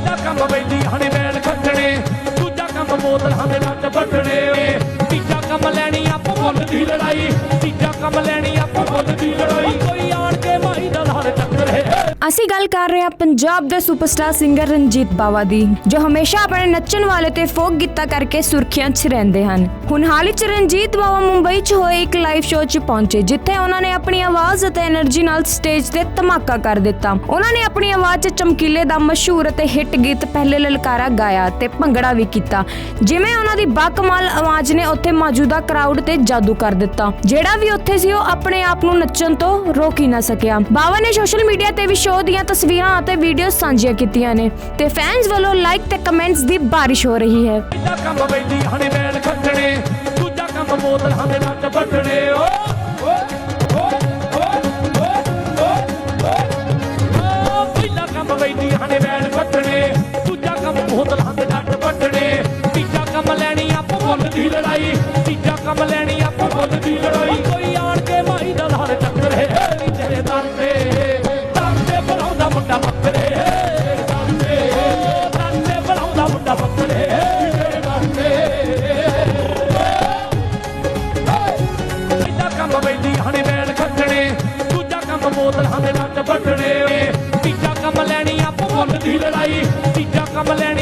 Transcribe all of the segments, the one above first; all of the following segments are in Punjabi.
ਪਹਿਲਾ ਕੰਮ ਬੈਲੀ ਹਣੇ ਬੈਲ ਖੱਟਣੇ, ਦੂਜਾ ਕੰਮ ਬੋਤਲ ਦੇ ਨੱਟ ਵੱਟਣੇ ਤੀਜਾ ਕੰਮ ਲੈਣੀ ਆਪੋ ਮੁੱਲ ਦੀ ਲੜਾਈ, ਤੀਜਾ ਕੰਮ ਲੈਣੀ ਆਪੋ ਮੁੱਲ ਦੀ ਲੜਾਈ। ਅਸੀਂ ਗੱਲ ਕਰ ਰਹੇ ਹਾਂ ਪੰਜਾਬ ਦੇ ਸੁਪਰਸਟਾਰ ਸਿੰਗਰ ਰਣਜੀਤ ਬਾਵਾ ਦੀ, ਜੋ ਹਮੇਸ਼ਾ ਆਪਣੇ ਨੱਚਣ ਵਾਲੇ ਤੇ ਫੋਕ ਗੀਤਾਂ ਕਰਕੇ ਸੁਰਖੀਆਂ 'ਚ ਰਹਿੰਦੇ ਹਨ। ਹੁਣ ਹਾਲ ਹੀ 'ਚ ਰਣਜੀਤ ਬਾਵਾ ਮੁੰਬਈ 'ਚ ਹੋਏ ਇੱਕ ਲਾਈਵ ਸ਼ੋਅ 'ਚ ਪਹੁੰਚੇ, ਜਿੱਥੇ ਉਹਨਾਂ ਨੇ ਆਪਣੀ ਆਵਾਜ਼ ਅਤੇ એનર્ਜੀ ਨਾਲ ਸਟੇਜ ਤੇ ਧਮਾਕਾ ਕਰ ਦਿੱਤਾ। ਉਹਨਾਂ ਨੇ ਆਪਣੀ ਆਵਾਜ਼ 'ਚ ਚਮਕੀਲੇ ਦਾ ਮਸ਼ਹੂਰ ਅਤੇ ਹਿੱਟ ਗੀਤ ਪਹਿਲੇ ਲਲਕਾਰਾ ਗਾਇਆ ਤੇ ਭੰਗੜਾ ਵੀ ਕੀਤਾ। ਜਿਵੇਂ ਉਹਨਾਂ ਦੀ ਬਾਕਮਾਲ ਆਵਾਜ਼ ਨੇ ਉੱਥੇ ਮੌਜੂਦਾ ਕਰਾਊਡ ਤੇ ਜਾਦੂ ਕਰ ਦਿੱਤਾ। ਜਿਹੜਾ ਵੀ ਉੱਥੇ ਸੀ, ਉਹ ਆਪਣੇ ਆਪ ਨੂੰ ਨੱਚਣ ਤੋਂ ਰੋਕ ਹੀ ਨਾ ਸਕਿਆ। ਬਾਵਾ ਨੇ ਸੋਸ਼ਲ ਮੀਡੀਆ ਤੇ ਵੀ ਸ਼ੋ ਦੀਆਂ ਤਸਵੀਰਾਂ ਅਤੇ ਵੀਡੀਓ ਸਾਂਝੀਆਂ ਕੀਤੀਆਂ ਨੇ ਤੇ ਫੈਨਸ ਵੱਲੋਂ ਲਾਈਕ ਤੇ ਕਮੈਂਟਸ ਦੀ ਬਾਰਿਸ਼ ਹੋ ਰਹੀ ਹੈ। ਪਹਿਲਾ ਕੰਮ ਬੈਲੀ ਹਣੇ ਬੈਲ ਖੱਟਣੇ, ਦੂਜਾ ਕੰਮ ਬੋਤਲਾਂ ਦੇ ਨੱਟ ਵੱਟਣੇ ਓ ਓ ਕੰਮ ਬੈਲੀ ਹਣੇ ਬੈਲ ਖੱਟਣੇ, ਦੂਜਾ ਕੰਮ ਬੋਤਲ ਦੇ ਨੱਟ ਵੱਟਣੇ ਤੀਜਾ ਕੰਮ ਲੈਣੀ ਆਪੋ ਮੁੱਲ ਦੀ ਲੜਾਈ, ਤੀਜਾ ਕੰਮ ਲੈਣੀ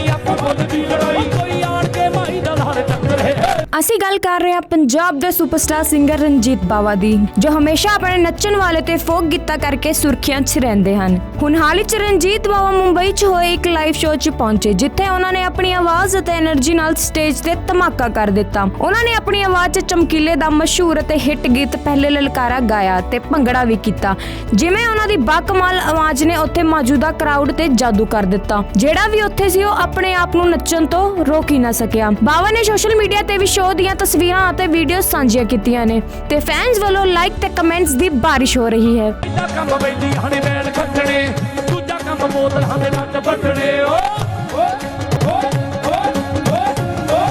ਅਸੀਂ ਗੱਲ ਕਰ ਰਹੇ ਹਾਂ ਪੰਜਾਬ ਦੇ ਸੁਪਰਸਟਾਰ ਸਿੰਗਰ ਰਣਜੀਤ ਬਾਵਾ ਦੀ, ਜੋ ਹਮੇਸ਼ਾ ਆਪਣੇ ਨੱਚਣ ਵਾਲੇ ਤੇ ਫੋਕ ਗੀਤਾਂ ਕਰਕੇ ਸੁਰਖੀਆਂ 'ਚ ਰਹਿੰਦੇ ਹਨ। ਹੁਣ ਹਾਲ ਹੀ 'ਚ ਰਣਜੀਤ ਬਾਵਾ ਮੁੰਬਈ 'ਚ ਹੋਏ ਇੱਕ ਲਾਈਵ ਸ਼ੋਅ 'ਚ ਪਹੁੰਚੇ, ਜਿੱਥੇ ਉਹਨਾਂ ਨੇ ਆਪਣੀ ਆਵਾਜ਼ ਅਤੇ એનર્ਜੀ ਨਾਲ ਸਟੇਜ ਤੇ ਧਮਾਕਾ ਕਰ ਦਿੱਤਾ। ਉਹਨਾਂ ਨੇ ਆਪਣੀ ਆਵਾਜ਼ 'ਚ ਚਮਕੀਲੇ ਦਾ ਮਸ਼ਹੂਰ ਅਤੇ ਹਿੱਟ ਗੀਤ ਪਹਿਲੇ ਲਲਕਾਰਾ ਗਾਇਆ ਤੇ ਭੰਗੜਾ ਵੀ ਕੀਤਾ, ਜਿਵੇਂ ਉਹਨਾਂ ਦੀ ਬਾਕਮਾਲ ਆਵਾਜ਼ ਨੇ ਉੱਥੇ ਮੌਜੂਦਾ ਕਰਾਊਡ ਤੇ ਜਾਦੂ ਕਰ ਦਿੱਤਾ, ਜਿਹੜਾ ਵੀ ਉੱਥੇ ਸੀ ਉਹ ਆਪਣੇ ਆਪ ਨੂੰ ਨੱਚਣ ਤੋਂ ਰੋਕ ਹੀ ਨਾ ਸਕਿਆ। ਬਾਵਾ ਨੇ ਸੋਸ਼ਲ ਮੀਡੀਆ ਤੇ ਵੀ ਸ਼ੋ ਦੀਆਂ ਤਸਵੀਰਾਂ ਅਤੇ ਵੀਡੀਓ ਸਾਂਝੀਆਂ ਕੀਤੀਆਂ ਨੇ ਤੇ ਫੈਨਸ ਵੱਲੋਂ ਲਾਈਕ ਤੇ ਕਮੈਂਟਸ ਦੀ ਬਾਰਿਸ਼ ਹੋ ਰਹੀ ਹੈ। ਪਹਿਲਾ ਕੰਮ ਬੈਲੀ ਹਣੇ ਬੈਲ ਖੱਟਣੇ, ਦੂਜਾ ਕੰਮ ਬੋਤਲਾਂ ਦੇ ਨੱਟ ਵੱਟਣੇ ਓ ਓ ਓ ਓ ਓ ਓ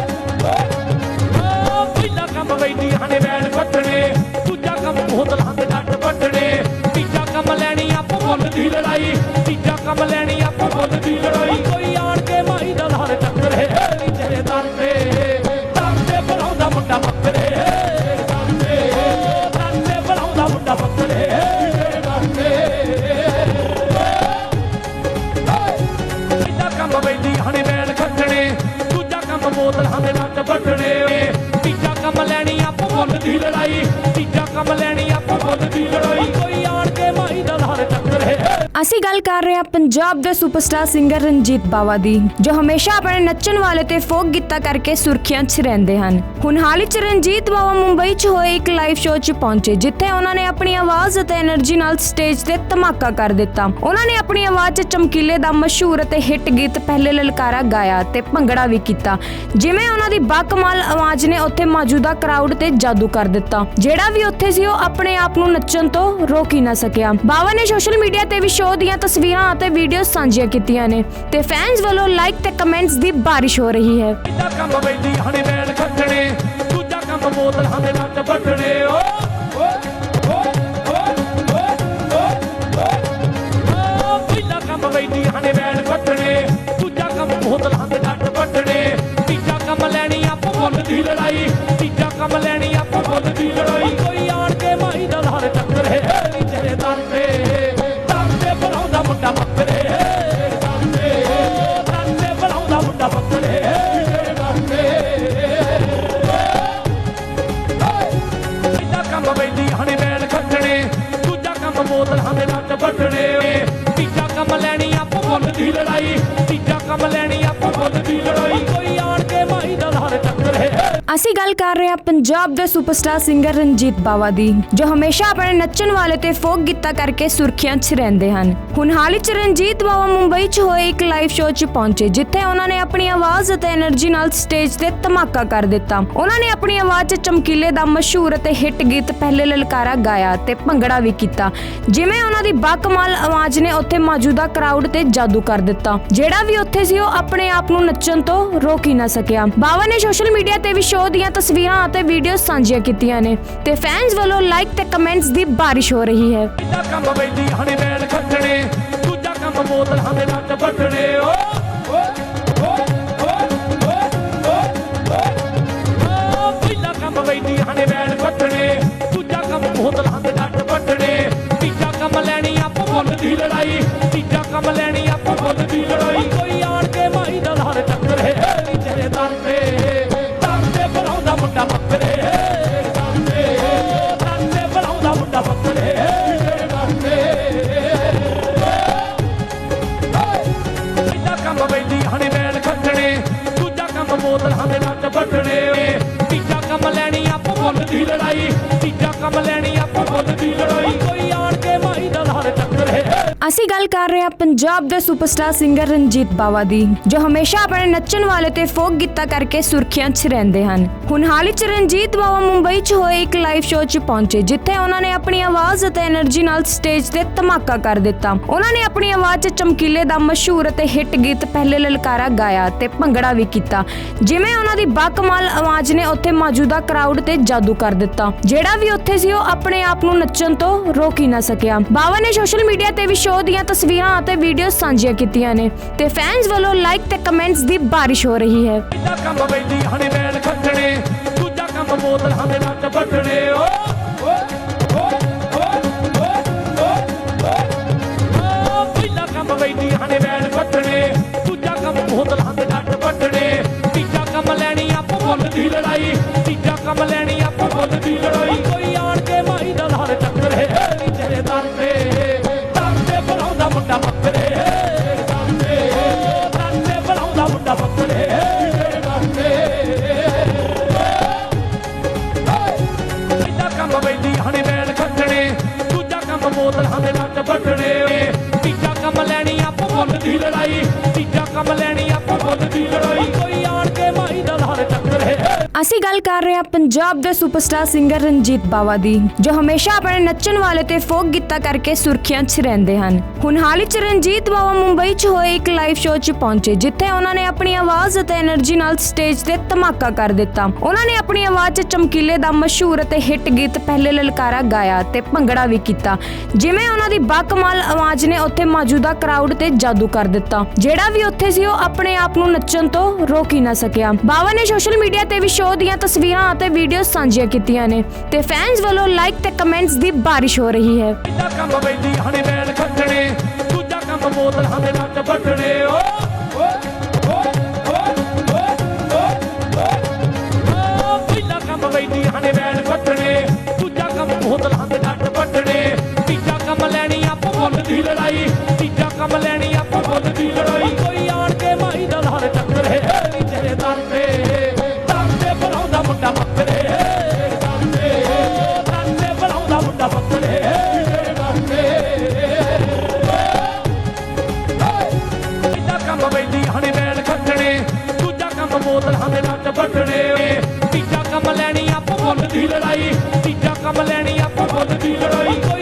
ਓ ਪਹਿਲਾ ਕੰਮ ਬੈਲੀ ਹਣੇ ਬੈਲ ਖੱਟਣੇ, ਦੂਜਾ ਕੰਮ ਬੋਤਲਾਂ ਦੇ ਨੱਟ ਵੱਟਣੇ ਤੀਜਾ ਕੰਮ ਲੈਣੀ ਆਪੋ ਮੁੱਲ ਦੀ ਲੜਾਈ। ਪਹਿਲਾ ਕੰਮ ਹਣੇ ਬੈਲ ਖੱਟਣੇ, ਦੂਜਾ ਕੰਮ ਬੋਤਲਾਂ ਦੇ ਨੱਟ ਵੱਟਣੇ ਤੀਜਾ ਕੰਮ ਲੈਣੀ ਆਪੋ ਮੁੱਲ ਦੀ ਲੜਾਈ। ਅਸੀਂ ਗੱਲ ਕਰ ਰਹੇ ਹਾਂ ਪੰਜਾਬ ਦੇ ਸੁਪਰਸਟਾਰ ਸਿੰਗਰ ਰਣਜੀਤ ਬਾਵਾ ਦੀ, ਜੋ ਹਮੇਸ਼ਾ ਆਪਣੇ ਨੱਚਣ ਵਾਲੇ ਤੇ ਫੋਕ ਗੀਤਾਂ ਕਰਕੇ ਸੁਰਖੀਆਂ 'ਚ ਰਹਿੰਦੇ ਹਨ। ਹੁਣ ਹਾਲ ਹੀ 'ਚ ਰਣਜੀਤ ਬਾਵਾ ਮੁੰਬਈ 'ਚ ਹੋਏ ਇੱਕ ਲਾਈਵ ਸ਼ੋਅ 'ਚ ਪਹੁੰਚੇ, ਜਿੱਥੇ ਉਹਨਾਂ ਨੇ ਆਪਣੀ ਆਵਾਜ਼ ਅਤੇ એનર્ਜੀ ਨਾਲ ਸਟੇਜ ਤੇ ਧਮਾਕਾ ਕਰ ਦਿੱਤਾ। ਉਹਨਾਂ ਨੇ ਆਪਣੀ ਆਵਾਜ਼ 'ਚ ਚਮਕੀਲੇ ਦਾ ਮਸ਼ਹੂਰ ਅਤੇ ਹਿੱਟ ਗੀਤ ਪਹਿਲੇ ਲਲਕਾਰਾ ਗਾਇਆ ਤੇ ਭੰਗੜਾ ਵੀ ਕੀਤਾ। ਜਿਵੇਂ ਉਹਨਾਂ ਦੀ ਬਾਕਮਾਲ ਆਵਾਜ਼ ਨੇ ਉੱਥੇ ਮੌਜੂਦਾ ਕਰਾਊਡ ਤੇ ਜਾਦੂ ਕਰ ਦਿੱਤਾ। ਜਿਹੜਾ ਵੀ ਉੱਥੇ ਸੀ, ਉਹ ਆਪਣੇ ਆਪ ਨੂੰ ਨੱਚਣ ਤੋਂ ਰੋਕ ਹੀ ਨਾ ਸਕਿਆ। ਬਾਵਾ ਨੇ ਸੋਸ਼ਲ ਮੀਡੀਆ ਤੇ ਵੀ ਸ਼ੋਅ ਦੀਆਂ ਤਸਵੀਰਾਂ ਅਤੇ ਵੀਡੀਓ ਸਾਂਝੀਆਂ ਕੀਤੀਆਂ ਨੇ ਤੇ ਫੈਨਸ ਵੱਲੋਂ ਲਾਈਕ ਤੇ ਕਮੈਂਟਸ ਦੀ ਬਾਰਿਸ਼ ਹੋ ਰਹੀ ਹੈ ਪਹਿਲਾ ਕੰਮ ਬੈਲੀ ਹਣੇ ਬੈਲ ਖੱਟਣੇ ਦੂਜਾ ਕੰਮ ਬੋਤਲਾਂ ਦੇ ਨੱਟ ਵੱਟਣੇ ਓ ਓ ਹਣੇ ਬੈਲ ਖੱਟਣੇ ਕੰਮ ਬੈਲੀ ਹਣੇ ਬੈਲ ਖੱਟਣੇ, ਦੂਜਾ ਕੰਮ ਬੋਤਲਾਂ ਦੇ ਨੱਟ ਵੱਟਣੇ ਤੀਜਾ ਕੰਮ ਲੈਣੀ ਆਪੋ ਮੁੱਲ ਦੀ ਲੜਾਈ, ਤੀਜਾ ਕੰਮ ਲੈਣੀ ਅਸੀਂ ਗੱਲ ਕਰ ਰਹੇ ਹਾਂ ਪੰਜਾਬ ਦੇ ਸੁਪਰਸਟਾਰ ਸਿੰਗਰ ਰਣਜੀਤ ਬਾਵਾ ਦੀ, ਜੋ ਹਮੇਸ਼ਾ ਆਪਣੇ ਨੱਚਣ ਵਾਲੇ ਤੇ ਫੋਕ ਗੀਤਾਂ ਕਰਕੇ ਸੁਰਖੀਆਂ 'ਚ ਰਹਿੰਦੇ ਹਨ। ਹੁਣ ਹਾਲ ਹੀ 'ਚ ਰਣਜੀਤ ਬਾਵਾ ਮੁੰਬਈ 'ਚ ਹੋਏ ਇੱਕ ਲਾਈਵ ਸ਼ੋਅ 'ਚ ਪਹੁੰਚੇ, ਜਿੱਥੇ ਉਹਨਾਂ ਨੇ ਆਪਣੀ ਆਵਾਜ਼ ਅਤੇ એનર્ਜੀ ਨਾਲ ਸਟੇਜ ਤੇ ਧਮਾਕਾ ਕਰ ਦਿੱਤਾ। ਉਹਨਾਂ ਨੇ ਆਪਣੀ ਆਵਾਜ਼ 'ਚ ਚਮਕੀਲੇ ਦਾ ਮਸ਼ਹੂਰ ਅਤੇ ਹਿੱਟ ਗੀਤ ਪਹਿਲੇ ਲਲਕਾਰਾ ਗਾਇਆ ਤੇ ਭੰਗੜਾ ਵੀ ਕੀਤਾ। ਜਿਵੇਂ ਉਹਨਾਂ ਦੀ ਬਾਕਮਾਲ ਆਵਾਜ਼ ਨੇ ਉੱਥੇ ਮੌਜੂਦਾ ਕਰਾਊਡ ਤੇ ਜਾਦੂ ਕਰ ਦਿੱਤਾ। ਜਿਹੜਾ ਵੀ ਉੱਥੇ ਸੀ, ਉਹ ਆਪਣੇ ਆਪ ਨੂੰ ਨੱਚਣ ਤੋਂ ਰੋਕ ਹੀ ਨਾ ਸਕਿਆ। ਬਾਵਾ ਨੇ ਸੋਸ਼ਲ ਮੀਡੀਆ ਤੇ ਵੀ ਸ਼ੋ ਸ਼ੋਅ ਦੀਆਂ ਤਸਵੀਰਾਂ ਅਤੇ ਵੀਡੀਓ ਸਾਂਝੀਆਂ ਕੀਤੀਆਂ ਨੇ ਤੇ ਫੈਨਸ ਵੱਲੋਂ ਲਾਈਕ ਤੇ ਕਮੈਂਟਸ ਦੀ ਬਾਰਿਸ਼ ਹੋ ਰਹੀ ਹੈ। ਕੰਮ ਲੈਣੀ ਆ ਭੁੱਲ ਦੀ ਲੜਾਈ, ਤੀਜਾ ਕੰਮ ਲੈਣੀ ਆਪੋ ਭੁੱਲ ਕੰਮ ਬੈਠੀ ਹਣੇ ਬੈਣ ਖੱਟਣੇ, ਦੂਜਾ ਕੰਮ ਬੋਤਲ ਹਣੇ ਨਾਲ ਵੱਟਣੇ ਤੀਜਾ ਕੰਮ ਲੈਣੀ ਆਪੋ ਮੁੱਲ ਦੀ ਲੜਾਈ, ਤੀਜਾ ਕੰਮ ਲੈਣੀ ਆਪੋ ਮੁੱਲ ਦੀ ਲੜਾਈ। ਕੋਈ ਅਸੀਂ ਗੱਲ ਕਰ ਰਹੇ ਹਾਂ ਪੰਜਾਬ ਦੇ ਸੁਪਰਸਟਾਰ ਸਿੰਗਰ ਰਣਜੀਤ ਬਾਵਾ ਦੀ, ਜੋ ਹਮੇਸ਼ਾ ਆਪਣੇ ਨੱਚਣ ਵਾਲੇ ਤੇ ਫੋਕ ਗੀਤਾਂ ਕਰਕੇ ਸੁਰਖੀਆਂ 'ਚ ਰਹਿੰਦੇ ਹਨ। ਹੁਣ ਹਾਲ 'ਚ ਰਣਜੀਤ ਬਾਵਾ ਮੁੰਬਈ 'ਚ ਹੋਏ ਇੱਕ ਲਾਈਵ ਸ਼ੋਅ 'ਚ ਪਹੁੰਚੇ, ਜਿੱਥੇ ਉਹਨਾਂ ਨੇ ਆਪਣੀ ਆਵਾਜ਼ ਅਤੇ એનર્ਜੀ ਨਾਲ ਸਟੇਜ ਤੇ ਧਮਾਕਾ ਕਰ ਦਿੱਤਾ। ਉਹਨਾਂ ਨੇ ਆਪਣੀ ਆਵਾਜ਼ 'ਚ ਚਮਕੀਲੇ ਦਾ ਮਸ਼ਹੂਰ ਅਤੇ ਹਿੱਟ ਗੀਤ ਪਹਿਲੇ ਲਲਕਾਰਾ ਗਾਇਆ ਤੇ ਭੰਗੜਾ ਵੀ ਕੀਤਾ। ਜਿਵੇਂ ਉਹਨਾਂ ਦੀ ਬਾਕਮਾਲ ਆਵਾਜ਼ ਨੇ ਉੱਥੇ ਮੌਜੂਦਾ ਕਰਾਊਡ ਤੇ ਜਾਦੂ ਕਰ ਦਿੱਤਾ, ਜਿਹੜਾ ਵੀ ਉੱਥੇ ਸੀ, ਉਹ ਆਪਣੇ ਆਪ ਨੂੰ ਨੱਚਣ ਤੋਂ ਰੋਕ ਹੀ ਨਾ ਸਕਿਆ। ਬਾਵਾ ਨੇ ਸੋਸ਼ਲ ਮੀਡੀਆ ਤੇ ਵੀ ਸ਼ੋ ਦੀਆਂ ਤਸਵੀਰਾਂ ਅਤੇ ਵੀਡੀਓ ਸਾਂਝੀਆਂ ਕੀਤੀਆਂ ਨੇ ਤੇ ਫੈਨਸ ਵੱਲੋਂ ਲਾਈਕ ਤੇ ਕਮੈਂਟਸ ਦੀ ਬਾਰਿਸ਼ ਹੋ ਰਹੀ ਹੈ। ਤੀਜਾ ਕੰਮ ਬੈਠੀ ਹਣੇ ਬੈਲ ਖੱਟਣੇ, ਦੂਜਾ ਕੰਮ ਬੋਤਲਾਂ ਦੇ ਨੱਚ ਵੱਟਣੇ। ਓ ਪਹਿਲਾ ਕੰਮ ਬੈਠੀ ਹਣੇ ਬੈਲ ਖੱਟਣੇ, ਦੂਜਾ ਕੰਮ ਬੋਤਲਾਂ ਦੇ ਨੱਚ ਵੱਟਣੇ। ਕੰਮ ਬੈਲ ਖੱਟਣੇ, ਦੂਜਾ ਕੰਮ ਬੋਤਲਾਂ ਦੇ ਨੱਚ ਵੱਟਣੇ ਤੀਜਾ ਕੰਮ ਲੈਣੀ ਆਪਾਂ ਮੁੱਲ ਦੀ ਲੜਾਈ, ਤੀਜਾ ਕੰਮ ਲੈਣੀ ਆਪਾਂ ਮੁੱਲ ਦੀ ਲੜਾਈ। ਕੋਈ ਆਣ ਕੇ ਮਾਈ ਦਾ ਹਰ ਟੱਕਰੇ ਅਸੀਂ ਗੱਲ ਕਰ ਰਹੇ ਹਾਂ ਪੰਜਾਬ ਦੇ ਸੁਪਰਸਟਾਰ ਸਿੰਗਰ ਰਣਜੀਤ ਬਾਵਾ ਦੀ, ਜੋ ਹਮੇਸ਼ਾ ਆਪਣੇ ਨੱਚਣ ਵਾਲੇ ਤੇ ਫੋਕ ਗੀਤਾਂ ਕਰਕੇ ਸੁਰਖੀਆਂ 'ਚ ਰਹਿੰਦੇ ਹਨ। ਹੁਣ ਹਾਲ ਹੀ ਚ ਬਾਵਾ ਮੁੰਬਈ ਚ ਹੋਏ ਇੱਕ ਲਾਈਵ ਸ਼ੋਅ ਚ ਪਹੁੰਚੇ, ਜਿੱਥੇ ਉਹਨਾਂ ਨੇ ਆਪਣੀ ਆਵਾਜ਼ ਅਤੇ એનર્ਜੀ ਨਾਲ ਸਟੇਜ ਤੇ ਧਮਾਕਾ ਕਰ ਦਿੱਤਾ। ਉਹਨਾਂ ਨੇ ਆਪਣੀ ਆਵਾਜ਼ ਚ ਚਮਕੀਲੇ ਦਾ ਮਸ਼ਹੂਰ ਅਤੇ ਹਿੱਟ ਗੀਤ ਪਹਿਲੇ ਲਲਕਾਰਾ ਗਾਇਆ ਤੇ ਭੰਗੜਾ ਵੀ ਕੀਤਾ। ਜਿਵੇਂ ਉਹਨਾਂ ਦੀ ਬਾਕਮਾਲ ਆਵਾਜ਼ ਨੇ ਉੱਥੇ ਮੌਜੂਦਾ ਕਰਾਊਡ ਤੇ ਜਾਦੂ ਕਰ ਦਿੱਤਾ। ਜਿਹੜਾ ਵੀ ਉੱਥੇ ਸੀ, ਉਹ ਆਪਣੇ ਆਪ ਨੂੰ ਨੱਚਣ ਤੋਂ ਰੋਕ ਹੀ ਨਾ ਸਕਿਆ। ਬਾਵਾ ਨੇ ਸੋਸ਼ਲ ਮੀਡੀਆ ਤੇ ਵੀ ਸ਼ੋਅ ਦੀਆਂ ਤਸਵੀਰਾਂ ਅਤੇ ਵੀਡੀਓ ਸਾਂਝੀਆਂ ਕੀਤੀਆਂ ਨੇ ਤੇ ਫੈਨਸ ਵੱਲੋਂ ਲਾਈਕ ਤੇ ਕਮੈਂਟਸ ਦੀ ਬਾਰਿਸ਼ ਹੋ ਰਹੀ ਹੈ। ਬੋਤਲਾਂ ਦੇ ਨੱਚ ਵੱਟਣੇ ਓ ਪਹਿਲਾ ਕੰਮ ਬੈਠੀ ਹਣੇ ਬੈਲ ਖੱਟਣੇ ਦੂਜਾ ਕੰਮ ਬੋਤਲਾਂ ਦੇ ਨੱਚ ਵੱਟਣੇ ਤੀਜਾ ਕੰਮ ਲੈਣੀ ਆਪਾਂ ਮੁੱਲ ਦੀ ਲੜਾਈ, ਤੀਜਾ ਕੰਮ ਲੈਣੀ ਤੀਜਾ ਕੰਮ ਹਣੇ ਬੈਲ ਖੱਟਣੇ, ਦੂਜਾ ਕੰਮ ਬੋਤਲ ਦੇ ਨੱਚ ਵੱਟਣੇ। ਤੀਜਾ ਕੰਮ ਲੈਣੀ ਆਪਾਂ ਮੁੱਲ ਦੀ ਲੜਾਈ, ਤੀਜਾ ਕੰਮ ਲੈਣੀ ਆਪਾਂ ਮੁੱਲ ਦੀ ਲੜਾਈ।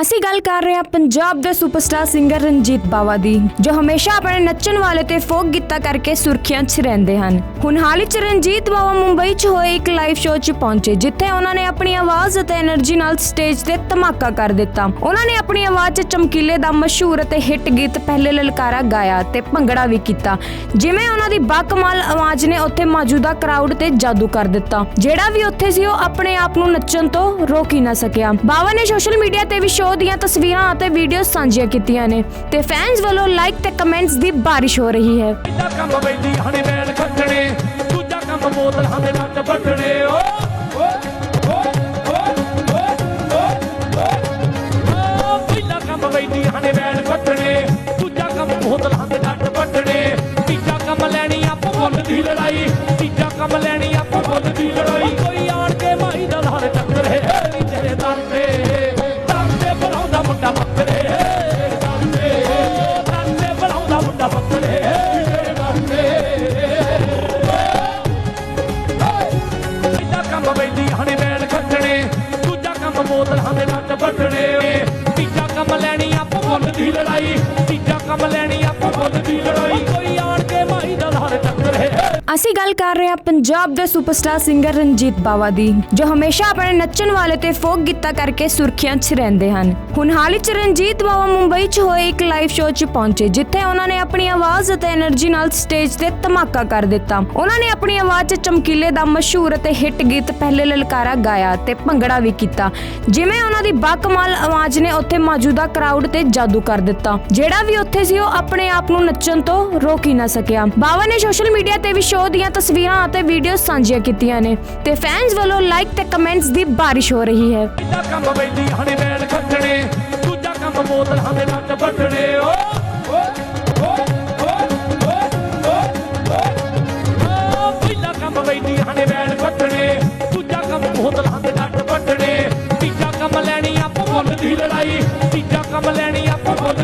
ਅਸੀਂ ਗੱਲ ਕਰ ਰਹੇ ਹਾਂ ਪੰਜਾਬ ਦੇ ਸੁਪਰਸਟਾਰ ਸਿੰਗਰ ਰਣਜੀਤ ਬਾਵਾ ਦੀ, ਜੋ ਹਮੇਸ਼ਾ ਆਪਣੇ ਨੱਚਣ ਵਾਲੇ ਤੇ ਫੋਕ ਗੀਤਾਂ ਕਰਕੇ ਸੁਰਖੀਆਂ 'ਚ ਰਹਿੰਦੇ ਹਨ। ਹੁਣ ਹਾਲ ਹੀ 'ਚ ਰਣਜੀਤ ਬਾਵਾ ਮੁੰਬਈ 'ਚ ਹੋਏ ਇੱਕ ਲਾਈਵ ਸ਼ੋਅ 'ਚ ਪਹੁੰਚੇ, ਜਿੱਥੇ ਉਹਨਾਂ ਨੇ ਆਪਣੀ ਆਵਾਜ਼ ਅਤੇ એનર્ਜੀ ਨਾਲ ਸਟੇਜ ਤੇ ਧਮਾਕਾ ਕਰ ਦਿੱਤਾ। ਉਹਨਾਂ ਨੇ ਆਪਣੀ ਆਵਾਜ਼ 'ਚ ਚਮਕੀਲੇ ਦਾ ਮਸ਼ਹੂਰ ਅਤੇ ਹਿੱਟ ਗੀਤ ਪਹਿਲੇ ਲਲਕਾਰਾ ਗਾਇਆ ਤੇ ਭੰਗੜਾ ਵੀ ਕੀਤਾ। ਜਿਵੇਂ ਉਹਨਾਂ ਦੀ ਬਾਕਮਾਲ ਆਵਾਜ਼ ਨੇ ਉੱਥੇ ਮੌਜੂਦਾ ਕਰਾਊਡ ਤੇ ਜਾਦੂ ਕਰ ਦਿੱਤਾ। ਜਿਹੜਾ ਵੀ ਉੱਥੇ ਸੀ, ਉਹ ਆਪਣੇ ਆਪ ਨੂੰ ਨੱਚਣ ਤੋਂ ਰੋਕ ਹੀ ਨਾ ਸਕਿਆ। ਬਾਵਾ ਨੇ ਸੋਸ਼ਲ ਮੀਡੀਆ ਤੇ ਵੀ ਸ਼ੋਅ ਦੀਆਂ ਤਸਵੀਰਾਂ ਅਤੇ ਵੀਡੀਓ ਸਾਂਝੀਆਂ ਕੀਤੀਆਂ ਨੇ ਤੇ ਫੈਨਸ ਵੱਲੋਂ ਲਾਈਕ ਤੇ ਕਮੈਂਟਸ ਦੀ ਬਾਰਿਸ਼ ਹੋ ਰਹੀ ਹੈ। ਤੀਜਾ ਕੰਮ ਬੈਠੀ ਹਣੇ ਬੈਲ ਖੱਟਣੇ, ਦੂਜਾ ਕੰਮ ਬੋਤਲਾਂ ਦੇ ਨੱਚ ਵੱਟਣੇ ਓ ਬੈਠੀ ਹਣੇ ਬੈਲ ਖੱਟਣੇ, ਦੂਜਾ ਕੰਮ ਬੋਤਲਾਂ ਦੇ ਨੱਚ ਵੱਟਣੇ ਤੀਜਾ ਹਣੇ ਬੈਲ ਖੱਟਣੇ, ਦੂਜਾ ਕੰਮ ਬੋਤਲਾਂ ਦੇ ਨੱਚ ਵੱਟਣੇ ਤੀਜਾ ਕੰਮ ਲੈਣੀ ਆ ਮੁੱਲ ਦੀ ਲੜਾਈ, ਤੀਜਾ ਕੰਮ ਲੈਣੀ ਅਸੀਂ ਗੱਲ ਕਰ ਰਹੇ ਹਾਂ ਪੰਜਾਬ ਦੇ ਸੁਪਰਸਟਾਰ ਸਿੰਗਰ ਰਣਜੀਤ ਬਾਵਾ ਦੀ, ਜੋ ਹਮੇਸ਼ਾ ਆਪਣੇ ਨੱਚਣ ਵਾਲੇ ਤੇ ਫੋਕ ਗੀਤਾਂ ਕਰਕੇ ਸੁਰਖੀਆਂ 'ਚ ਰਹਿੰਦੇ ਹਨ। ਹੁਣ ਹਾਲ ਹੀ 'ਚ ਰਣਜੀਤ ਬਾਵਾ ਮੁੰਬਈ 'ਚ ਹੋਏ ਇੱਕ ਲਾਈਵ ਸ਼ੋਅ 'ਚ ਪਹੁੰਚੇ, ਜਿੱਥੇ ਉਹਨਾਂ ਨੇ ਆਪਣੀ ਆਵਾਜ਼ ਅਤੇ એનર્ਜੀ ਨਾਲ ਸਟੇਜ ਤੇ ਧਮਾਕਾ ਕਰ ਦਿੱਤਾ। ਉਹਨਾਂ ਨੇ ਆਪਣੀ ਆਵਾਜ਼ 'ਚ ਚਮਕੀਲੇ ਦਾ ਮਸ਼ਹੂਰ ਅਤੇ ਹਿੱਟ ਗੀਤ ਪਹਿਲੇ ਲਲਕਾਰਾ ਗਾਇਆ ਤੇ ਭੰਗੜਾ ਵੀ ਕੀਤਾ। ਜਿਵੇਂ ਉਹਨਾਂ ਦੀ ਬਾਕਮਾਲ ਆਵਾਜ਼ ਨੇ ਉੱਥੇ ਮੌਜੂਦਾ ਕਰਾਊਡ ਤੇ ਜਾਦੂ ਕਰ ਦਿੱਤਾ। ਜਿਹੜਾ ਵੀ ਉੱਥੇ ਸੀ, ਉਹ ਆਪਣੇ ਆਪ ਨੂੰ ਨੱਚਣ ਤੋਂ ਰੋਕ ਹੀ ਨਾ ਸਕਿਆ। ਬਾਵਾ ਨੇ ਸੋਸ਼ਲ ਮੀਡੀਆ ਤੇ ਵੀ ਸ਼ੋਅ ਦੀਆਂ ਤਸਵੀਰਾਂ ਅਤੇ ਵੀਡੀਓ ਸਾਂਝੀਆਂ ਕੀਤੀਆਂ ਨੇ ਤੇ ਫੈਨਸ ਵੱਲੋਂ ਲਾਈਕ ਤੇ ਕਮੈਂਟਸ ਦੀ ਬਾਰਿਸ਼ ਹੋ ਰਹੀ ਹੈ। ਕੰਮ ਤੀਜਾ ਕੰਮ ਲੈਣੀ ਆਪਾਂ ਮੁੱਲ ਦੀ ਲੜਾਈ, ਤੀਜਾ ਕੰਮ ਲੈਣੀ ਆਪਾਂ ਮੁੱਲ